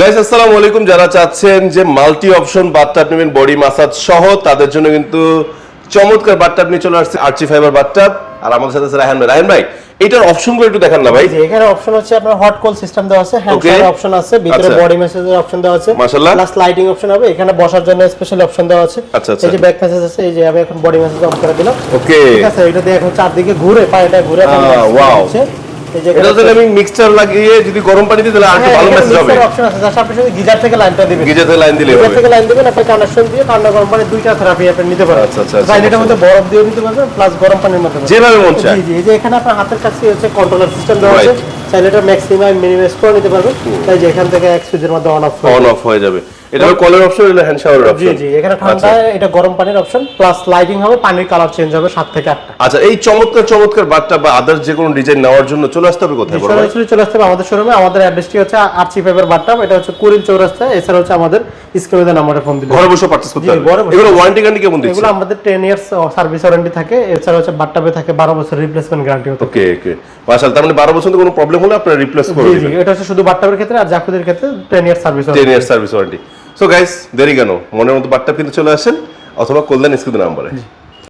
Guys আসসালামু আলাইকুম। যারা চাচ্ছেন যে মাল্টি অপশন বাথটাব নেবেন বডি মাসাজ সহ তাদের জন্য কিন্তু চমৎকার বাথটাব নিয়ে চলে আসছে আর্চি ফাইবার বাথটাব আর আমাদের সাথে আছে রায়হান ভাই। রায়হান ভাই এটার অপশনগুলো একটু দেখান না ভাই। এখানে অপশন হচ্ছে আপনার হট কোল সিস্টেম দেওয়া আছে হ্যান্ড. শাওয়ার অপশন আছে ভিতরে। বডি ম্যাসাজের অপশন দেওয়া আছে। মাশাআল্লাহ। প্লাস লাইটিং অপশন হবে এখানে বসার জন্য স্পেশাল অপশন দেওয়া আছে। আচ্ছা, আচ্ছা। এই যে ব্যাক ম্যাসাজ আছে এই যে আমি এখন বডি ম্যাসাজ অন করে দিলাম। ওকে ঠিক আছে এটা দিয়ে এখন চারদিকে ঘুরে পায়টা ঘুরে যে এটা তাহলে আমি মিক্সচার লাগিয়ে যদি গরম পানি দিই তাহলে আর হ্যাঁ, ভালো মেসেজ হবে। অপশন আছে। জাস্ট আপনি শুধু গিজার থেকে লাইনটা দিবেন। গিজার থেকে লাইন দিলে গিজার থেকে লাইন দিবেন আপনি কানেকশন দিয়ে ঠান্ডা গরম পানি দুইটা থেরাপি আপনি নিতে পারেন। আচ্ছা, আচ্ছা, আচ্ছা, চাইলে এটার আচ্ছা। মধ্যে বরফ দিয়ে নিতে পারবেন প্লাস গরম পানির মধ্যে যেভাবে মন চায়। জি জি এই যে এখানে আপনার হাতের কাছে হচ্ছে কন্ট্রোলার সিস্টেম দেওয়া আছে. চাইলে এটা ম্যাক্সিমাম মিনিমাইজ করে নিতে পারবেন। তাই যে এখান থেকে এক সুইচের মধ্যে অন অফ অন অফ হয়ে যাবে। এটা হলো কলের অপশন এটা হ্যান্ড শাওয়ারের অপশন জি এখানে ঠান্ডা এটা গরম পানির অপশন প্লাস লাইটিং হবে পানির কালার চেঞ্জ হবে সাত থেকে আটটা। আচ্ছা এই চমৎকার চমৎকার বাথটাব বা আদার্স যে কোনো ডিজাইন নেওয়ার জন্য চলে আসতে হবে কোথায়? বড় সরাসরি চলে আসতে হবে আমাদের শোরুমে আমাদের অ্যাড্রেসটি হচ্ছে আরচি পেপার বাট্টাম এটা হচ্ছে চৌরাস্তা এছাড়া হচ্ছে আমাদের স্ক্রিনে নাম্বারে ফোন দিলে। ঘরে বসে পারচেজ করতে জি, পারবে ঘরে বসে। এগুলো ওয়ারেন্টি গ্যারান্টি কেমন দিচ্ছে? এগুলো আমাদের টেন ইয়ার্স সার্ভিস ওয়ারেন্টি থাকে। এছাড়া হচ্ছে বাট্টাবে থাকে বারো বছর রিপ্লেসমেন্ট গ্যারান্টি ওকে ওকে মাশাআল্লাহ তার মানে 12 বছর কোনো প্রবলেম হলে আপনারা রিপ্লেস করে দিবেন। এটা হচ্ছে শুধু বাট্টাবের ক্ষেত্রে আর জাকুদের ক্ষেত্রে 10 year service 10 year service warranty so guys দেরি কেন? মনের মতো বাট্টাব কিন্তু চলে আসেন অথবা কল্যাণ স্কুল নাম্বারে।